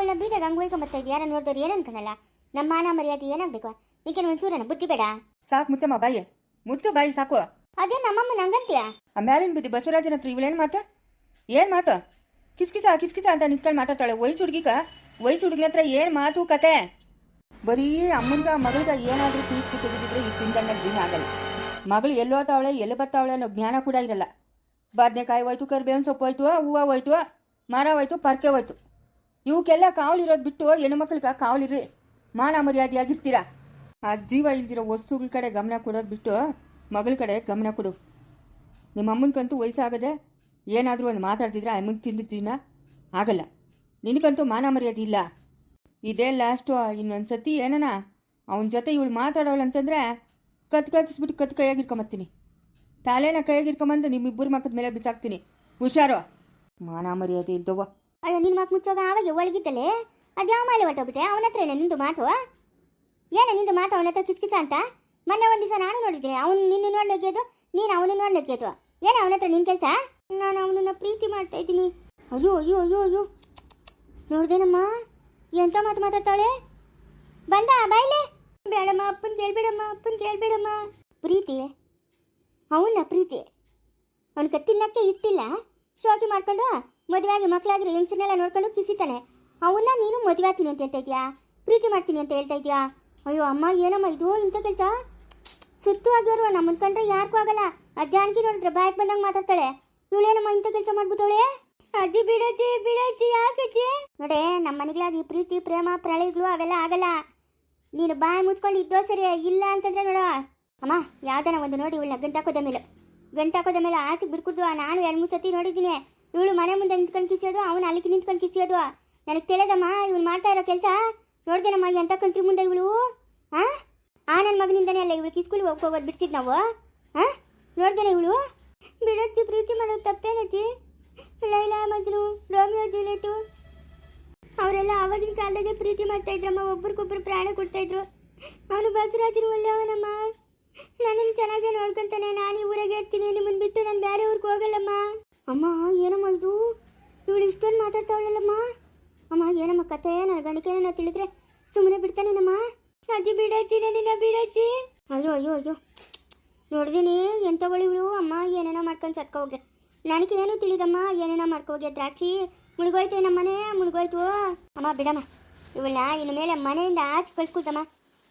ಅವಳ ಬೀದಾಗ ಹಂಗೆ ಮತ್ತೆ ಇದ್ದೆ ಯಾರು ನೋಡಿದವ್ರು ಏನು ಅನ್ಕೊಳಲ್ಲ ನಮ್ಮ ಮಾನ ಮರ್ಯಾದೆ ಏನಾಗಬೇಕು? ನಿಂಗೆ ಒಂಚೂರನ ಬುದ್ಧಿ ಬೇಡ? ಸಾಕು ಮುಚ್ಚಮ್ಮ ಬಾಯಿ. ಮುಚ್ಚು ಬಾಯಿ ಸಾಕು. ಅದೇ ನಮ್ಮಮ್ಮ ನಂಗಂತೀಯ ಆ ಮ್ಯಾಲಿನ ಬುದ್ಧಿ ಬಸವರಾಜನ ಹತ್ರ ಇವಳೇನು ಮಾತು? ಏನು ಮಾತು? ಕಿಸ್ಕಿಸ ಕಿಸ್ಕಿಸ ಅಂತ ನಿಂತ್ಕೊಂಡು ಮಾತಾಡ್ತಾಳೆ. ವಯಸ್ಸು ಹುಡುಗಿಕ ವಯಸ್ಸು ಹುಡುಗಿನ ಹತ್ರ ಏನು ಮಾತು ಕತೆ? ಬರೀ ಅಮ್ಮನ್ಗ ಮಗಳಿಗ ಏನಾದರೂ ತೀರ್ಪು ತೆಗೆದಿದ್ರೆ ಈ ತಿಂಗಣ್ಣ ದಿನ ಆಗಲ್ಲ. ಮಗಳು ಎಲ್ಲೋತಾವಳೆ ಎಲ್ಲಿ ಬರ್ತಾವಳೆ ಅನ್ನೋ ಜ್ಞಾನ ಕೂಡ ಇರಲ್ಲ. ಬದನೆಕಾಯಿ ಹೋಯ್ತು ಕರಿಬೇವಿನ ಸೊಪ್ಪು ಹೋಯ್ತು ಹೂವು ಹೋಯ್ತು ಮರ ಹೋಯ್ತು ಪರ್ಕೆ ಹೋಯ್ತು. ಇವಕ್ಕೆಲ್ಲ ಕಾವಲಿರೋದು ಬಿಟ್ಟು ಹೆಣ್ಣು ಮಕ್ಳಿಗೆ ಕಾವಲಿರಿ ಮಾನ ಮರ್ಯಾದೆಯಾಗಿರ್ತೀರಾ ಆ ಜೀವ ಇಲ್ದಿರೋ ವಸ್ತುಗಳ ಕಡೆ ಗಮನ ಕೊಡೋದು ಬಿಟ್ಟು ಮಗಳ ಕಡೆ ಗಮನ ಕೊಡು. ನಿಮ್ಮ ಅಮ್ಮನಿಗಂತೂ ವಯಸ್ಸಾಗದೆ ಏನಾದರೂ ಒಂದು ಮಾತಾಡ್ತಿದ್ರೆ ಅಮ್ಮನ ತಿಂದಿದ್ದೀನ ಆಗಲ್ಲ. ನಿನಗಂತೂ ಮಾನ ಮರ್ಯಾದೆ ಇಲ್ಲ. ಇದೇ ಲಾಸ್ಟು ಇನ್ನೊಂದು ಸತಿ ಏನನ ಅವನ ಜೊತೆ ಇವಳು ಮಾತಾಡೋಳು ಅಂತಂದರೆ ಕತ್ ಕತ್ತಿಸ್ಬಿಟ್ಟು ಕತ್ ಕೈಯಾಗಿರ್ಕೊಂಬತ್ತೀನಿ. ತಾಲೇನ ತಲೆನ ಕೈಯಾಗಿ ಇಟ್ಕೊಂಬಂದು ನಿಮ್ಮಿಬ್ಬರು ಮಕ್ಕದ ಮೇಲೆ ಬಿಸಾಕ್ತೀನಿ. ಹುಷಾರು. ಮಾನ ಮರ್ಯಾದೆ ಇಲ್ದವ್ವ. ಅಯ್ಯೋ ನಿನ್ನ ಮಾತು ಮುಚ್ಚೋಗ ಆವಾಗ ಒಳಗಿದ್ದಲೆ? ಅದ್ಯಾವ ಮಾಲೆ ಹೊಟ್ಟೋಗ್ಬಿಟ್ಟೆ ಅವನ ಹತ್ರ ಏನೇ ನಿಂದು ಮಾತು? ಏನೇ ನಿಂದು ಮಾತು ಅವನ ಹತ್ರ ಕಿಸ್ಕಿಸ ಅಂತ? ಮೊನ್ನೆ ಒಂದು ದಿವಸ ನಾನು ನೋಡಿದ್ದೀನಿ, ಅವನು ನಿನ್ನ ನೋಡಿ ನಗ್ಯೋದು ನೀನು ಅವನು ನೋಡಿ ನಗ್ಯೋದು ಏನೇ ಅವನ ಹತ್ರ ನಿನ್ನ ಕೆಲಸ? ನಾನು ಅವನನ್ನ ಪ್ರೀತಿ ಮಾಡ್ತಾ ಇದ್ದೀನಿ. ಅಯ್ಯೋ ಅಯ್ಯೋ ಅಯ್ಯೋ ಅಯ್ಯೋ. ನೋಡ್ದೇನಮ್ಮ, ಎಂತ ಮಾತು ಮಾತಾಡ್ತಾಳೆ? ಬಂದ ಬಾಯ್ಲೆ ಬೇಡಮ್ಮ, ಅಪ್ಪನ ಕೇಳ್ಬೇಡಮ್ಮ ಅಪ್ಪನ ಕೇಳ್ಬೇಡಮ್ಮ. ಪ್ರೀತಿ? ಅವನ ಪ್ರೀತಿ? ಅವನಿಗೆ ತಿನ್ನಕ್ಕೆ ಇಟ್ಟಿಲ್ಲ ಶೋಕಿ ಮಾಡ್ಕೊಂಡು ಮದುವೆ ಆಗಿ ಮಕ್ಕಳಾಗಿರೋ ಹೆಂಗಸನ್ನೆಲ್ಲ ನೋಡ್ಕೊಂಡು ಕಿಸಿತಾನೆ. ಅವನ್ನ ನೀನು ಮದುವೆ ಆಗ್ತೀನಿ ಅಂತ ಹೇಳ್ತಾ ಪ್ರೀತಿ ಮಾಡ್ತೀನಿ ಅಂತ ಹೇಳ್ತಾ ಅಯ್ಯೋ ಅಮ್ಮ, ಏನಮ್ಮ ಇದು ಇಂಥ ಕೆಲಸ? ಸುತ್ತು ಆಗಿರುವ ನಮ್ಮನ್ ಕಂಡ್ರೆ ಯಾರಿಗೂ ಆಗಲ್ಲ. ಆ ಜಾನಕಿ ನೋಡಿದ್ರೆ ಬಾಯಕ್ ಬಂದಂಗೆ ಮಾತಾಡ್ತಾಳೆ. ಇವಳೇನಮ್ಮ ಇಂಥ ಕೆಲಸ ಮಾಡ್ಬಿಟ್ಟವಳೆ? ಅಜ್ಜಿ, ಬಿಡಜ್ಜಿ ಬಿಡಜ್ಜಿ, ಯಾಕಜ್ಜಿ? ನೋಡೇ ನಮ್ಮ ಮನೆಗಳಾಗಿ ಪ್ರೀತಿ, ಪ್ರೇಮ, ಪ್ರಳಯಗಳು ಅವೆಲ್ಲ ಆಗಲ್ಲ. ನೀನು ಬಾಯಿ ಮುಚ್ಕೊಂಡು ಇದ್ದೋ ಸರಿ ಇಲ್ಲ ಅಂತಂದ್ರೆ ನೋಡ. ಅಮ್ಮ, ಯಾವ್ದಾನ ಒಂದು ನೋಡಿ ಇವಳನ್ನ ಗಂಟಾಕೋದ ಮೇಲೆ. ಗಂಟಾಕೋದ ಮೇಲೆ ಆಚೆ ಬಿಡ್ಕೊಡ್ದು ನಾನು ಎರಡು ಮೂರು ಸತಿ ನೋಡಿದ್ದೀನಿ. ಇವಳು ಮನೆ ಮುಂದೆ ನಿಂತ್ಕೊಂಡು ಕಿಸಿಯೋದು, ಅವನು ಅಲ್ಲಿಗೆ ನಿಂತ್ಕೊಂಡು ಕಿಸಿಯೋದು. ನನಗೆ ತಿಳಿದಮ್ಮ ಇವನು ಮಾಡ್ತಾ ಇರೋ ಕೆಲಸ? ನೋಡ್ದೇನಮ್ಮ ಎಂಥ ಕಂತ್ರಿ ಮುಂದೆ ಇವಳು? ಹಾಂ ಆ ನನ್ನ ಮಗನಿಂದನೇ ಅಲ್ಲ ಇವಳು ಕಿಸ್ಕೂಲಿ ಹೋಗಿ ಹೋಗೋದು ಬಿಡ್ತಿದ್ ನಾವು? ಹಾಂ ನೋಡ್ದೇನೆ ಇವಳು? ಬಿಡೋದು ಪ್ರೀತಿ ಮಾಡೋದು ತಪ್ಪೇನಜ್ಜಿ ಲೈಲಾ, ಮಜ್ನು, ರೋಮಿಯೋ ಜೂಲಿಯಟು ಅವರೆಲ್ಲ ಆವಾಗಿನ ಕಾಲದಾಗೆ ಪ್ರೀತಿ ಮಾಡ್ತಾ ಇದ್ರಮ್ಮ, ಒಬ್ರಿಗೊಬ್ರು ಪ್ರಾಣ ಕೊಡ್ತಾ ಇದ್ರು. ಅವನು ಬಸವರಾಜರು ಒಳ್ಳೆಯವನಮ್ಮ. ನನ್ನನ್ನು ಚೆನ್ನಾಗೇ ನೋಡ್ಕೊಂತಾನೆ, ನಾನು ಈ ಊರಾಗೆ ಇರ್ತೀನಿ, ನಿಮ್ಮನ್ನು ಬಿಟ್ಟು ನಾನು ಬೇರೆ ಊರಿಗೆ ಹೋಗಲ್ಲಮ್ಮ. ಅಮ್ಮ, ಏನಮ್ಮ ಇದು? ಇವಳು ಇಷ್ಟೊಂದು ಮಾತಾಡ್ತಾವಳಲ್ಲಮ್ಮ? ಅಮ್ಮ, ಏನಮ್ಮ ಕತೆ? ನನ್ನ ಗಣಿಕೆನ ತಿಳಿದ್ರೆ ಸುಮ್ಮನೆ ಬಿಡ್ತಾನೇನಮ್ಮ? ಅಜ್ಜಿ ಬಿಡಜ್ಜಿ ನಿನ್ನ ಬಿಡಜ್ಜಿ ಅಯ್ಯೋ ಅಯ್ಯೋ ಅಯ್ಯೋ. ನೋಡ್ದೀನಿ ಎಂಥವಳು ಇವಳು? ಅಮ್ಮ, ಏನೇನೋ ಮಾಡ್ಕೊಂಡು ಸತ್ಕೊ ನನಗೆ ಏನು ತಿಳಿದಮ್ಮ? ಏನೇನೋ ಮಾಡ್ಕೊ ಹೋಗಿ ದ್ರಾಕ್ಷಿ ಮುಳುಗೋಯ್ತು ನಮ್ಮನೆ ಮುಳುಗೋಯ್ತು. ಅಮ್ಮ, ಬಿಡಮ್ಮ. ಇವಳನ್ನ ಇನ್ನು ಮೇಲೆ ಮನೆಯಿಂದ ಆಚೆ ಕಳ್ಸ್ಕೊಡ್ದಮ್ಮ.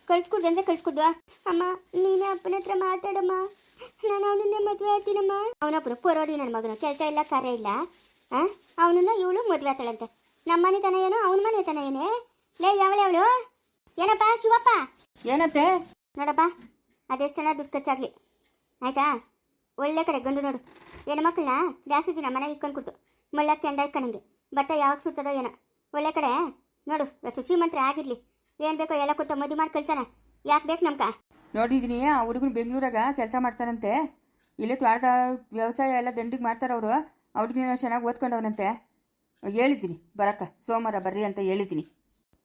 ಕಳ್ಸ್ಕೊಡ್ದು ಅಂದ್ರೆ ಕಳ್ಸ್ಕೊಡ್ದು. ಅಮ್ಮ, ನೀನೇ ಅಪ್ಪನ ಹತ್ರ ಮಾತಾಡಮ್ಮ. ನಾನು ಅವನನ್ನೇ ಮದುವೆ ಆಗ್ತೀನಮ್ಮ. ಅವನೊಬ್ಬರು ಪೊರೋಡಿ ನನ್ನ ಮಗನು. ಕೆಲಸ ಇಲ್ಲ ಕರೆ ಇಲ್ಲ. ಆ? ಅವನನ್ನ ಇವಳು ಮದುವೆ ಆಗ್ತಾಳಂತೆ. ನಮ್ಮ ಮನೆ ತನ ಏನು? ಅವನ ಮನೆ ತನ ಏನೇ? ಲೇ ಯಾವಳೆ ಅವಳು? ಏನಪ್ಪ ಶಿವಪ್ಪ ಏನತ್ತೆ? ನೋಡಪ್ಪ ಅದೆಷ್ಟು ಜನ ದುಡ್ಡು ಖರ್ಚಾಗ್ಲಿ ಆಯ್ತಾ? ಒಳ್ಳೆ ಕಡೆ ಗಂಡು ನೋಡು. ಏನು ಮಕ್ಕಳನ್ನ? ಜಾಸ್ತಿ ದಿನ ಮನೆಗೆ ಇಕ್ಕೊಂಡು ಕೊಡ್ತು ಮಳ್ಳ ಕೆಂಡ ಇಕ್ಕಣಂಗೆ ಬಟ್ಟೆ ಯಾವಾಗ ಸುಡ್ತದೋ ಏನೋ. ಒಳ್ಳೆ ಕಡೆ? ನೋಡು ಶ್ರೀಮಂತ್ರ ಆಗಿರಲಿ. ಏನು ಬೇಕೋ ಎಲ್ಲ ಕೊಟ್ಟು ಮದುವೆ ಮಾಡಿ ಕಳ್ತಾನೆ ಯಾಕೆ ಬೇಕು ನಮ್ಕ ನೋಡಿದ್ದೀನಿ ಆ ಹುಡುಗನ ಬೆಂಗಳೂರಾಗ ಕೆಲಸ ಮಾಡ್ತಾರಂತೆ. ಇಲ್ಲೇ ತ್ವಾರದ ವ್ಯವಸಾಯ ಎಲ್ಲ ದಂಡಿಗೆ ಮಾಡ್ತಾರೆ ಅವರು. ಹುಡುಗಿನ ಚೆನ್ನಾಗಿ ಓದ್ಕೊಂಡವನಂತೆ. ಹೇಳಿದ್ದೀನಿ ಬರಕ್ಕ ಸೋಮವಾರ ಬರ್ರಿ ಅಂತ ಹೇಳಿದ್ದೀನಿ.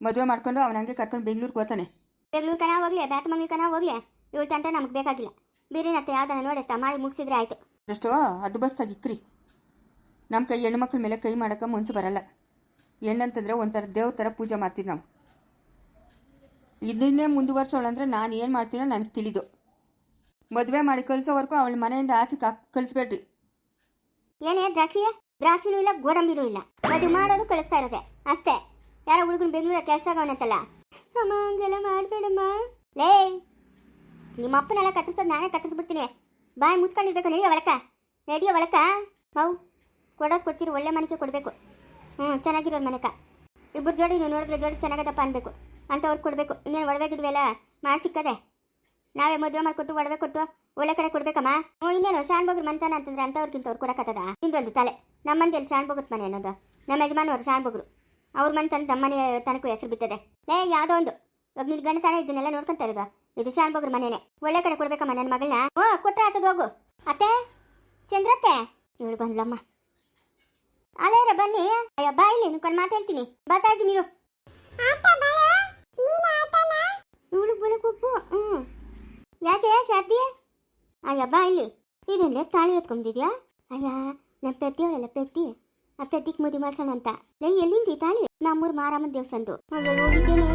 ಮದುವೆ ಮಾಡ್ಕೊಂಡು ಅವನ ಹಂಗೆ ಕರ್ಕೊಂಡು ಬೆಂಗಳೂರಿಗೆ ಹೋಗ್ತಾನೆ ಬೆಂಗಳೂರು ಕನ ಹೋಗ್ಲಿ ಬ್ಯಾತಮಂಗ್ಲಿ ಕನ ಹೋಗ್ಲಿ. ಇವಳು ತಂಟ ನಮ್ಗೆ ಬೇಕಾಗಿಲ್ಲ. ಬೇರೆನತ್ತೆ ಯಾವ್ದಾನ ನೋಡತ್ತ ಮಾಡಿ ಮುಗಿಸಿದ್ರೆ ಆಯ್ತು. ಅಷ್ಟು ಅದು ಬಸ್ ಇಕ್ರಿ. ನಮ್ಮ ಕೈ ಹೆಣ್ಣು ಮಕ್ಳ ಮೇಲೆ ಕೈ ಮಾಡೋಕೆ ಮುಂಚೆ ಬರಲ್ಲ. ಹೆಣ್ಣಂತಂದ್ರೆ ಒಂಥರ ದೇವ್ರ ಥರ ಪೂಜೆ ಮಾಡ್ತೀವಿ ನಾವು. ಇದನ್ನೇ ಮುಂದುವರ್ಸೋಳಂದ್ರೆ ನಾನು ಏನು ಮಾಡ್ತೀನೋ ನನಗೆ ತಿಳಿದು. ಮದುವೆ ಮಾಡಿ ಕಳ್ಸೋವರೆಗೂ ಅವಳ ಮನೆಯಿಂದ ಆಚೆ ಕಳಿಸ್ಬೇಡ್ರಿ. ಏನೇ ದ್ರಾಕ್ಷಿಯ ದ್ರಾಕ್ಷಿನೂ ಇಲ್ಲ, ಗೋಡಂಬಿನೂ ಇಲ್ಲ. ಅದು ಮಾಡೋದು ಕಳಿಸ್ತಾ ಇರೋದೆ, ಅಷ್ಟೇ. ಯಾರೋ ಹುಡುಗನ ಬೆಂಗಳೂರ ಕೆಲಸ ಆಗೋಣತ್ತಲ್ಲ ಅಮ್ಮ, ಹಂಗೆಲ್ಲ ಮಾಡಬೇಡಮ್ಮ. ಲೇ, ನಿಮ್ಮ ಅಪ್ಪನೆಲ್ಲ ಕತ್ತರಿಸೋದು ನಾನೇ ಕತ್ತಿಸ್ಬಿಡ್ತೀನಿ ಬಾಯಿ ಮುಚ್ಕೊಂಡಿರ್ಬೇಕು, ನಡೆಯೋ ಒಳಕ? ನಡೆಯೋ ಒಳಕ? ಹೌ ಕೊಡೋದು ಕೊಡ್ತೀರಿ, ಒಳ್ಳೆ ಮನೆಗೆ ಕೊಡಬೇಕು. ಹ್ಞೂ ಚೆನ್ನಾಗಿರೋದು ಮನೆಕ. ಇಬ್ಬರು ಜೋಡಿ ನೀವು ನೋಡಿದ್ರೆ ಜೋಡಿ ಚೆನ್ನಾಗದಪ್ಪ ಅನ್ಬೇಕು. ಅಂಥವ್ರು ಕೊಡಬೇಕು. ಇನ್ನೇನು ಒಡವೆ ಗಿಡವೆಲ್ಲ ಮಾಡಿ ಸಿಕ್ಕದೆ. ನಾವೇ ಮದುವೆ ಮಾಡಿಕೊಟ್ಟು ಒಡವೆ ಕೊಟ್ಟು ಒಳ್ಳೆ ಕಡೆ ಕೊಡ್ಬೇಕಮ್ಮ? ಹ್ಞೂ, ಇನ್ನೇನು? ಶಾನ್ ಬಗ್ರ ಮಂತಾನ ಅಂತಂದ್ರೆ ಅಂಥವ್ರಿಗಿಂತ ಅವ್ರು ಕೊಡಕತ್ತದ ಇನ್ನೊಂದು ತಲೆ. ನಮ್ಮ ಮಂದಿಯಲ್ಲಿ ಶಾನ್ ಬಗ್ರ ಮನೆ ಅನ್ನೋದು. ನಮ್ಮ ಯಜಮಾನವ್ರು ಶಾನ್ ಬಗ್ರು. ಅವ್ರ ಮನೆ ನಮ್ಮನೆ ತನಕ ಹೆಸರು ಬಿತ್ತದೆ ಏ, ಯಾವುದೋ ಒಂದು. ಇವಾಗ ನಿನ್ ಗಂಡ ತಾನೇ ಇದನ್ನೆಲ್ಲ ನೋಡ್ಕೊಂತ ಇರೋದು. ಇದು ಶಾನ್ ಬಗ್ರ ಮನೆನೆ. ಒಳ್ಳೆ ಕಡೆ ಕೊಡ್ಬೇಕಮ್ಮ ನನ್ನ ಮಗಳನ್ನ ಓ ಕೊಟ್ಟರೆ ಆತದ ಹೋಗು. ಅತ್ತೆ? ಚಂದ್ರತ್ತೆ? ಇವಳು ಬಂದ್ಲಮ್ಮ. ಅದೇರ ಬನ್ನಿ. ಅಯ್ಯ, ಬಾ ಇಲ್ಲಿ ನಿನ್ಕೊಂಡು ಮಾತಾಡ್ತೀನಿ ಬರ್ತಾ ಇದ್ದೀನಿ ಇವಳು ಕೊಪ್ಪು ಹ್ಞೂ ಯಾಕೆ ಶಾದಿ ಅಯ್ಯ, ಬಾ ಇಲ್ಲಿ. ಇದೆಲ್ಲ ತಾಳಿ ಎತ್ಕೊಂಡಿದ್ಯಾ ಅಯ್ಯ ನಮ್ಮ ಪೆದ್ದಿ. ಪೆತ್ತಿ ಆ ಪ್ರತಿಕ್ ಮದುವೆ ಮಾಡ್ಸೋಣ ಅಂತ. ಲೈ, ಎಲ್ಲಿಂದ ಈ ತಾಳಿ? ನಮ್ಮೂರು ಮಾರಮ್ಮನ ಅಯ್ಯೋ, ಹೋಗಿದ್ದೇನೆ.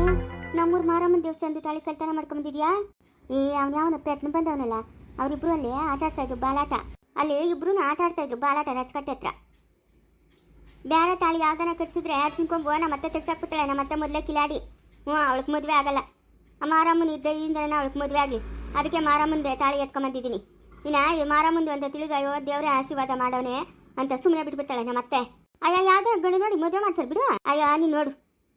ನಮ್ಮೂರ್ ಮಾರಮ್ಮನ ದೇವ್ಸಂದು ತಾಳಿ ಕಲ್ತನ ಮಾಡ್ಕೊಂಬಂದಿದ್ಯಾ ಏ, ಅವ್ನು ಯಾವನ ಪ್ರಯತ್ನ ಬಂದವನಲ್ಲ. ಅವರಿಬ್ರು ಅಲ್ಲಿ ಆಟ ಆಡ್ತಾ ಇದ್ರು, ಬಾಲಾಟ. ಅಲ್ಲಿ ಇಬ್ರು ಆಟ ಆಡ್ತಾ ಇದ್ರು, ಬಾಲಾಟ ರಚಕಟ್ಟೆ ಹತ್ರ. ಬೇರೆ ತಾಳಿ ಯಾವ್ದಾನ ಕಟ್ಸಿದ್ರೆ ಚಿನ್ಕೊಂಬು ನಮ್ಮ ಮತ್ತೆ ತೆಗ್ಸಾಕ್ಬಿಟ್ಟಳೆ ನಮ್ಮ ಮತ್ತೆ ಮೊದಲೇ ಕಿಲಾಡಿ. ಹ್ಞೂ ಅವಳಿಗೆ ಮದುವೆ ಆಗಲ್ಲ. ಮಾರಮ್ಮನ ಇದ್ದಯಿಂದನೇ ಅವಳಿಗೆ ಮದುವೆ ಆಗಿ ಅದಕ್ಕೆ ಮಾರಮ್ಮಂದೆ ತಾಳಿ ಎತ್ಕೊಂಬಂದಿದ್ದೀನಿ ಇನ್ನ ಈ ಮಾರಮ್ಮಂದು ಅಂತ ತಿಳಿದು ಅಯ್ಯೋ, ದೇವರೇ ಆಶೀರ್ವಾದ ಮಾಡೋನೆ ಅಂತ ಸುಮ್ಮನೆ ಬಿಟ್ಬಿಡ್ತಾಳೆ ನಮ್ಮ ಅತ್ತೆ. ಅಯ್ಯ, ಯಾವ್ದಾರ ಗಂಡು ನೋಡಿ ಮದುವೆ ಮಾಡ್ತಾರೆ ಬಿಡು ಅಯ್ಯ, ನೀನು ನೋಡು,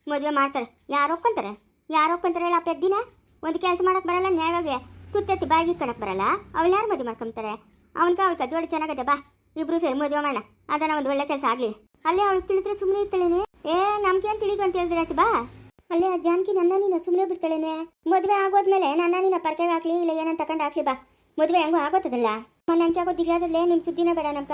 ಮದುವೆ ಮಾಡ್ತಾರೆ. ಯಾರು ಒಪ್ಕೊಂತಾರೆ? ಯಾರು ಒಪ್ಕೊಂತಾರೆ ಹೇಳ ಪೆದ್ದಿನ? ಒಂದು ಕೆಲಸ ಮಾಡಕ್ ಬರಲ್ಲ, ನ್ಯಾಯವಾಗಿ ತುತ್ತೆತ್ತಿ ಬಾಗಿ ಕಣಕ್ ಬರಲ್ಲ. ಅವಳು ಯಾರು ಮದುವೆ ಮಾಡ್ಕೊಂತಾರೆ? ಅವನ್ಕ ಅವಳ್ಕ ಜೋಡಿ ಚೆನ್ನಾಗದೆ, ಬಾ, ಇಬ್ರು ಸೇರಿ ಮದುವೆ ಮಾಡೋಣ. ಅದನ್ನ ಒಂದು ಒಳ್ಳೆ ಕೆಲಸ ಆಗ್ಲಿ. ಅಲ್ಲೇ ಅವಳು ತಿಳಿದ್ರೆ ಸುಮ್ಮನೆ ಇರ್ತಾಳೇನೆ. ಏ ನಮ್ಗೆ ಏನ್ ತಿಳಿದು ಅಂತ ಹೇಳಿದ್ರೆ ಬಾ. ಅಲ್ಲೇ ಆ ಜಾನಕಿ ನನ್ನ ನೀನು ಸುಮ್ಮನೆ ಬಿಡ್ತಾಳೇನೆ. ಮದುವೆ ಆಗೋದ್ಮೇಲೆ ನನ್ನ ನೀನು ಪರ್ಕೆಗೆ ಹಾಕ್ಲಿ ಇಲ್ಲ ಏನಂತ ತಕೊಂಡು ಹಾಕ್ಲಿ ಬಾ. ಮದುವೆ ಹೆಂಗೋ ಆಗೋತದಲ್ಲ ನನ್ಕೆ ಆಗೋ ದಿಗ್ಲಾದಲ್ಲೇ ನಿಮ್ಮ ಸುದ್ದಿನ ಬೇಡ ನಮ್ಕ.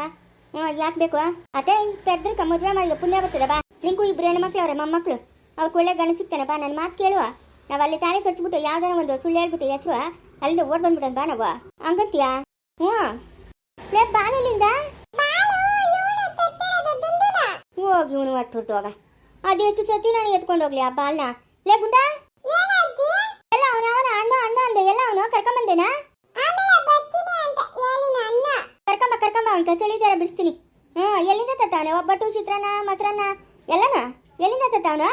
ಯಾಕೆ ಬೇಕು? ಅದೇ ಪೆದ್ರಕ ಮದುವೆ ಮಾಡಲು ಪುಣ್ಯ ಬರ್ತದೆ ಬಾ. ನಿಂಗೂ ಇಬ್ರು ಹೆಣ್ಮಕ್ಳು ಅವ್ರೆ ಮೊಮ್ಮಕ್ಳು. ಅವ್ರು ಒಳ್ಳೆ ಸಿಗ್ತಾನೆ ಬಾ ನನ್ನ ಮಾತು ಕೇಳುವ. ನಾವು ಅಲ್ಲಿ ತಾಳಿ ಕಟ್ಸ್ಬಿಟ್ಟು ಯಾವ್ದಾರ ಒಂದು ಸುಳ್ಳು ಹೇಳ್ಬಿಟ್ಟು ಹೆಸರು ಅಲ್ಲಿಂದ ಓಡ್ ಬಂದ್ಬಿಡೋಣ ಬಾ ನಾವು. ಹಂಗಂತೀಯಾ? ಹ್ಞೂ ಲೇ ಬಾನಲ್ಲಿಂದ ಹೋಗಿ ಇವನು ಹೊಟ್ಟು ಹೋಗ ಅದೆಷ್ಟು ಸತಿ ನಾನು ಎತ್ಕೊಂಡು ಹೋಗ್ಲಿ ಆ ಬಾಲ್ನ ಲೇ ಗುಂಡ! ಎಲ್ಲ ಅವನ ಅವನ ಅಣ್ಣ ಅಣ್ಣ ಅಂದೆ. ಎಲ್ಲ ಅವನು? ಕರ್ಕೊಂಬಂದೇನಾ? ಕರ್ಕೊಂಬ ಕರ್ಕೊಂಬ ಅವನ ಜರ ಬಿಡಿಸ್ತೀನಿ. ಹ್ಞೂ ಎಲ್ಲಿಂದ ತತ್ತವನೆ ಒಬ್ಬಟ್ಟು ಚಿತ್ರಾನ್ನ ಮೊಸರನ್ನ? ಎಲ್ಲನ? ಎಲ್ಲಿಂದ ತತ್ತವನು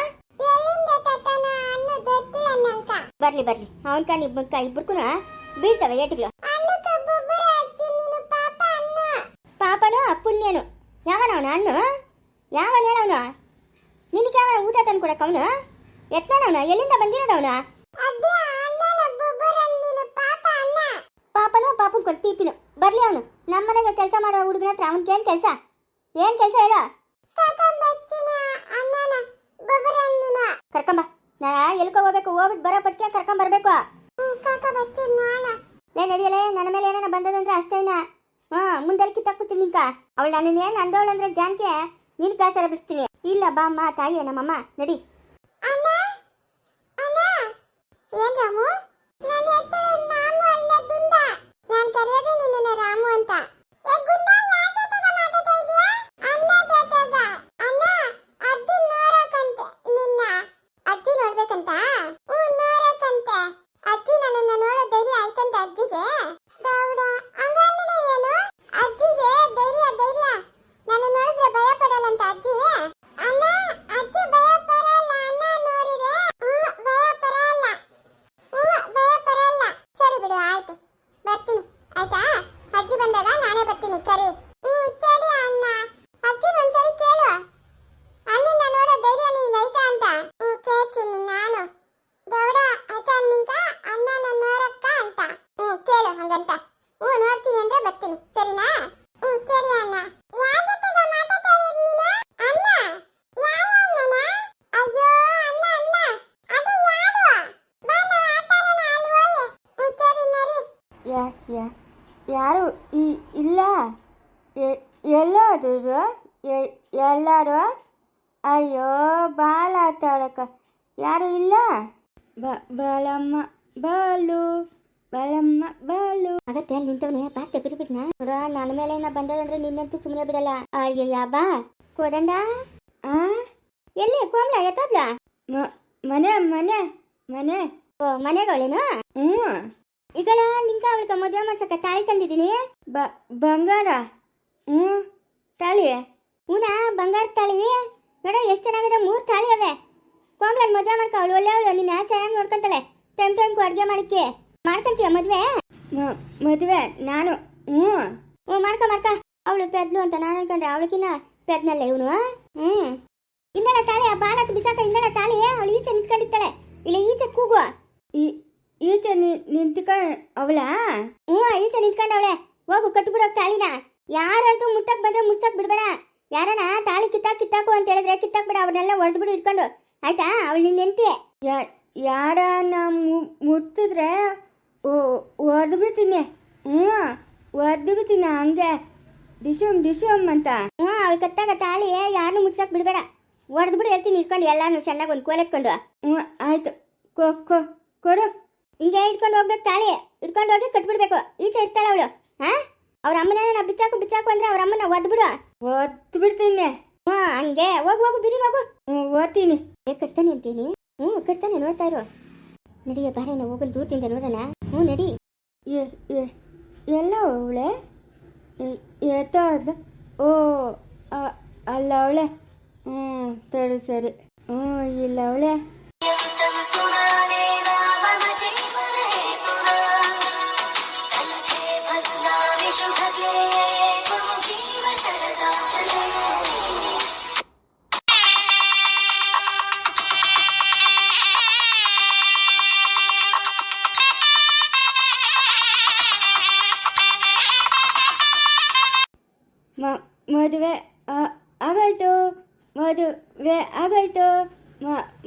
ಬರ್ಲಿ ಬರ್ಲಿ. ಅವನ್ ಕಣ್ ಇಬ್ಬಕ್ಕ ಇಬ್ಬರ್ಕುನ ಬೀಳ್ತವೆ ಏಟುಗಳು. ಪಾಪನು ಪುಣ್ಯನು ಯಾವನವನ ಅಣ್ಣು? ಯಾವನ ಹೇಳವನು? ನಿನಗೆ ಯಾವನ ಊಟ ತಂದು ಕೊಡಕ್ಕೆ ಅವನು? ಎತ್ತನವನು ಎಲ್ಲಿಂದ ಬಂದಿರೋದವನ? ಪಾಪನು ಪಾಪನ ಕೊಟ್ಟು ಪೀಪಿನು. ಬರ್ಲಿ ಅವನು. ನಮ್ಮ ಮನೆಗೆ ಕೆಲಸ ಮಾಡೋ ಹುಡುಗನ ಹತ್ರ ಅವನ್ಗೆ ಏನ್ ಕೆಲಸ? ಏನ್ ಕೆಲಸ ಹೇಳು. ಕರ್ಕೊಂಬ ನಾ ಎಲ್ಕೋ ಹೋಗ್ಬೇಕು? ಹೋಗ್ಬಿಟ್ಟು ಬರೋ ಪಟ್ಕೆ ಕರ್ಕೊಂಡ್ ಬರ್ಬೇಕು. ಏ ನಡಿಯಲೇ ನನ್ನ ಮೇಲೆ ಏನಾರ ಬಂದದಂದ್ರೆ ಅಷ್ಟೇನ ಹಾ ಮುಂದೆ ಕಿತ್ತಾಕ್ಬಿಡ್ತೀನಿ ನಿಂಕ. ಅವಳು ನನ್ನ ಏನ್ ಅಂದವಳಂದ್ರೆ ಜಾನ್ಕೆ ನಿನ್ ಕಾಸರ ಬಿಡ್ತೀನಿ ಇಲ್ಲ ಬಾ ಅಮ್ಮ ತಾಯಿ ನಮ್ಮಮ್ಮ ನಡಿ. ಏನ್ ರಾಮು ನಾನು ಹೆಸರು ನಾಮು ಅಲ್ಲ ದುಂಡ ನಾನು ಕರೆಯೋದು ನಿನ್ನ ರಾಮು ಅಂತ ಅಜ್ಜಿ ನೋಡ್ಬೇಕಂತ ಹ್ಞೂ ನೋಡಕ್ಕಂತೆ ಅಜ್ಜಿ ನನ್ನನ್ನ ನೋಡೋ ಧೈರ್ಯ ಆಯ್ತಂತ ಅಜ್ಜಿಗೆ ದೌಡ ಹಂಗಂದ್ರೆ ಏನು ಅಜ್ಜಿಗೆ ಧೈರ್ಯ ಧೈರ್ಯ ನನ್ನ ನೋಡಿದ್ರೆ ಭಯ ಪಡಲ್ಲಂತ ಅಜ್ಜಿ ಅಣ್ಣ ಅಜ್ಜಿ ಭಯ ಪಡಲ್ಲ ಅಣ್ಣ ನೋಡಿದ್ರೆ ಹ್ಞೂ ಭಯ ಪಡಲ್ಲ ಹ್ಞೂ ಭಯ ಪಡಲ್ಲ ಸರಿ ಬಿಡು ಆಯ್ತು ಬರ್ತೀನಿ ಆಯ್ತಾ ಅಜ್ಜಿ ಬಂದಾಗ ನಾನೇ ಬರ್ತೀನಿ ಕರಿ ಹ್ಞೂ ಸರಿ ಅಣ್ಣ ಅಜ್ಜಿ ಒಂದ್ಸರಿ ಕೇಳು ಅಣ್ಣನ ನೋಡೋ ಧೈರ್ಯ ನಿಂಗೆ ಐತಾ ಅಂತ ಹ್ಞೂ ಕೇಳ್ತೀನಿ ನಾನು ಗೌಡ ಆತ ನಿಂತ ಅಣ್ಣನ ನೋಡಕ್ಕ ಅಂತ ಹ್ಞೂ ಕೇಳು ಹಂಗಂತ ಹ್ಞೂ ನೋಡ್ತೀನಿ ಅಂದ್ರೆ ಬರ್ತೀನಿ ಸರಿನಾ ಹ್ಞೂ ಸರಿ ಅಣ್ಣ ಯಾರ ಜೊತೆಗ ಮಾತಾಡ್ತಾ ಇರೋದು ನೀನು ಅಣ್ಣ ಯಾವ ಅಣ್ಣನ ಅಯ್ಯೋ ಅಣ್ಣ ಅಣ್ಣ ಅದು ಯಾರು ಬಾ ನಾವು ಆಟಾಡೋಣ ಅಲ್ಲಿ ಹೋಗಿ ಹ್ಞೂ ಸರಿ ನರಿ ಯಾ ಯಾ ಯಾರು ಈ ಇಲ್ಲ ಎ- ಎಲ್ಲಾದ್ರು ಎಲ್ಲರೂ ಅಯ್ಯೋ ಬಾಲ ಆಟಾಡಕ ಯಾರು ಇಲ್ಲ? ಬ ಬಾಲಮ್ಮ ಬಾಲು ಬಾಲಮ್ಮ ಬಾಲು. ಅದಕ್ಕೆ ಅಲ್ಲಿ ನಿಂತವನೇ ಬಾತೆ ಬಿರ್ಬಿಟ್ನ ನೋಡ ನನ್ನ ಮೇಲೆ ಏನ ಬಂದದಂದ್ರೆ ನಿನ್ನಂತೂ ಸುಮ್ಮನೆ ಬಿಡಲ್ಲ. ಅಯ್ಯಯ್ಯ ಬಾ. ಕೋದಂಡ ಆ? ಎಲ್ಲಿ ಕೋಮ್ಲ ಎತ್ತದ್ಲ? ಮನೆ ಮನೆ ಮನೆ. ಓ ಮನೆಗಳೇನು ಹ್ಞೂ. ಈಗಲ ನಿಂಕ ಅವಳಿಗೆ ಮದುವೆ ಮಾಡ್ಸಕ್ಕ ತಾಳಿ ತಂದಿದ್ದೀನಿ? ಬ ಬಂಗಾರ. ಹ್ಞೂ ತಾಳಿ ಹೂನಾ ಬಂಗಾರ ತಾಳಿ ನೋಡ, ಎಷ್ಟು ಚೆನ್ನಾಗಿದೆ, ಮೂರು ತಾಳಿ ಅವೆ. ಕೋಮ್ಲನ್ ಮದುವೆ ಮಾಡ್ಕೊ, ಅವಳು ಒಳ್ಳೆಯವಳು ನಿನ್ನ ಚೆನ್ನಾಗಿ ನೋಡ್ಕೊಂತಾಳೆ? ಟೈಮ್ ಟೈಮ್ಗೂ ಅಡುಗೆ ಮಾಡಿಕ್ಕೆ. ಮಾಡ್ಕೊಂತೀಯ ಮದುವೆ? ಮದುವೆ, ನಾನು. ಹ್ಞೂ ಹ್ಞೂ ಮಾಡ್ಕೊ ಮಾಡ್ಕೊ. ಅವಳು ಪೆದ್ಲು ಅಂತ ನಾನು ಅನ್ಕೊಂಡ್ರೆ ಅವಳಿಗಿನ್ನ ಪೆದ್ನಲ್ಲ ಇವನು ಹ್ಞೂ ಇಂದಳ ತಾಳಿ, ಆ ಬಿಸಾಕ ಇಂದಳ ತಾಳಿ ಅವಳು ಈಚೆ ನಿಂತ್ಕೊಂಡಿರ್ತಾಳೆ. ಇಲ್ಲ, ಈಚೆ ಕೂಗು ಈಚೆ ನಿ- ಅವಳ ಅವಳಾ? ಹ್ಞೂ ಈಚೆ ನಿಂತ್ಕೊಂಡವಳೆ. ಹೋಗು ಕಟ್ಬಿಡೋಕ್ ತಾಳಿನ. ಯಾರಂತೂ ಮುಟ್ಟಕ್ ಬಂದ್ರೆ ಮುಚ್ಚಕ್ ಬಿಡ್ಬೇಡ. ಯಾರನ ತಾಳಿ ಕಿತ್ತಾಕ್ ಕಿತ್ತಾಕು ಅಂತ ಹೇಳಿದ್ರೆ ಕಿತ್ತಾಕ್ ಬಿಡ ಅವ್ರನ್ನೆಲ್ಲ ಒಡೆದು ಬಿಡು ಇಟ್ಕೊಂಡು. ಆಯ್ತಾ? ಅವಳು ನಿನ್ನ ಹೆಂಡತಿ. ಯಾರನ್ನ ಮುಟ್ಟಿದ್ರೆ ಒದ್ದು ಬಿಡ್ತೀನಿ. ಹ್ಞೂ ಒದ್ದು ಬಿಡ್ತೀನಿ ಹಂಗೆ. ಡಿಶಮ್ ಡಿಶಮ್ ಅಂತ. ಹ್ಞೂ ಅವಳು ಕತ್ತಾಗ ತಾಳಿ ಯಾರನ್ನೂ ಮುಟ್ಸಕ್ ಬಿಡ್ಬೇಡ. ಒಡೆದು ಬಿಡು ಹೇಳ್ತೀನಿ ಇಟ್ಕೊಂಡು ಎಲ್ಲಾನು ಚೆನ್ನಾಗಿ ಒಂದು ಕೋಲೆತ್ಕೊಂಡು ಹ್ಞೂ ಆಯ್ತು. ಕೊ ಕೊ ಕೊಡು. ಹಿಂಗೆ ಇಟ್ಕೊಂಡು ಹೋಗ್ಬೇಕು ತಾಳಿ. ಇಟ್ಕೊಂಡು ಹೋಗಿ ಕಟ್ಬಿಡ್ಬೇಕು. ಈಚೆ ಇರ್ತಾಳೆ ಅವಳು. ಹಾ? ಅವ್ರ ಅಮ್ಮನ ಬಿಚ್ಚಾಕು ಬಿಚ್ಚಾಕು ಅಂದ್ರೆ ಅವ್ರ ಅಮ್ಮನ ಒದ್ ಬಿಡು. ಒದ್ದು ಬಿಡ್ತೀನಿ. ಹ್ಞೂ ಹಂಗೆ. ಹೋಗು ಹೋಗು ಬಿರಿ ಹೋಗು. ಹ್ಞೂ ಓದ್ತೀನಿ. ಏ ಕಟ್ತಾನೆ ಅಂತೀನಿ ಹ್ಮ್ ಕಟ್ತಾನೆ ನೋಡ್ತಾ ಇರು. ನಡಿಯ ಬಾರೇನ ಹೋಗಲ್ ದೂತಿಂದ ನೋಡೋಣ. ಹ್ಞೂ ನಡಿ. ಏ ಎ ಎಲ್ಲ ಅವಳೆ? ಎತ್ತ ಓ ಅಲ್ಲ ಅವಳೆ? ಹ್ಞೂ ಸರಿ ಸರಿ. ಹ್ಞೂ ಇಲ್ಲ ಅವಳೆ? ಮದುವೆ ಆಗೋಯ್ತು ಮದುವೆ ಆಗೋಯ್ತು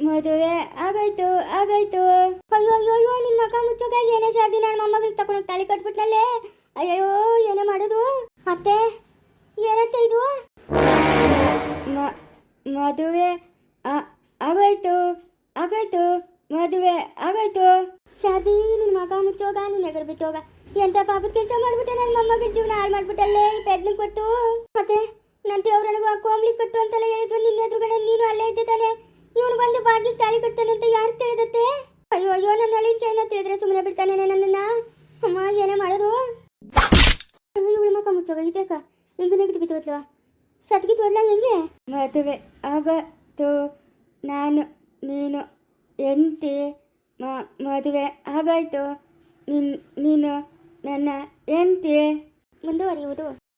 ಮದುವೆ, ಆಗೋಯ್ತು ಆಗೋಯ್ತು. ಅಯ್ಯೋ ಅಯ್ಯೋ ಅಯ್ಯೋ, ನಿನ್ ಮಗ ಮುಚ್ಚೋಗ ಏನೇ ಶಾದಿ ನನ್ನ ಮೊಮ್ಮಗಳು ತಗೊಂಡು ತಾಳಿ ಕಟ್ಬಿಟ್ನಲ್ಲೇ? ಅಯ್ಯೋ ಏನೇ ಮಾಡೋದು? ಮತ್ತೆ ಏನತ್ತೆ ಇದು? ಮದುವೆ ಆಗೋಯ್ತು ಆಗೋಯ್ತು, ಆಗಾಯ್ತು, ಮದುವೆ, ಆಗೋಯ್ತು. ಶಾದಿ ನಿನ್ನ ಮಗ ಮುಚ್ಚೋಗ, ನೀನ್ ಎಗರ್ ಬಿತ್ತೋಗ ಎಂತ ಪಾಪದ ಕೆಲಸ ಮಾಡ್ಬಿಟ್ಟೆ ನನ್ನ ಮಮ್ಮಗ ಜೀವನ ಹಾಳು ಮಾಡ್ಬಿಟ್ಟಲ್ಲೇ? ಈ ಪೆದ್ನ ಕೊಟ್ಟು. ಮತ್ತೆ ನನ್ನ ದೇವ್ರನಿಗೂ ಕೋಮ್ಲಿ ಕಟ್ಟು ಅಂತೆಲ್ಲ ಹೇಳಿದ್ರು ನಿನ್ನ ಎದುರುಗಡೆ ನೀನು ಅಲ್ಲೇ ಇದ್ದೆ ತಾನೆ. ಇವನು ಬಂದು ಬಾಗಿಲು ತಾಳಿ ಕಟ್ತಾನೆ ಅಂತ ಯಾರು ತಿಳಿದತ್ತೆ? ಅಯ್ಯೋ ಅಯ್ಯೋ, ನನ್ನ ಹಳಿ ಕೈನ ತಿಳಿದ್ರೆ ಸುಮ್ಮನೆ ಬಿಡ್ತಾನೆ ನನ್ನನ್ನ? ಅಮ್ಮ, ಏನೇ ಮಾಡೋದು? ಇವಳು ಮಕ್ಕ ಮುಚ್ಚೋಗ ಇದಕ್ಕ ಹೆಂಗ ನೆಗೆದು ಬಿದ್ದೋದ್ಲು ಸತ್ಗಿತ್ತು ಹೋದ್ಲ ಹೆಂಗೆ? ಮದುವೆ ಆಗತ್ತು. ನಾನು, ನೀನು ಎಂತಿ ಮದುವೆ ಆಗಾಯ್ತು. ನಿನ್, ನೀನು ನನ್ನ ಎಂತೆ ಮುಂದುವರಿಯುವುದು.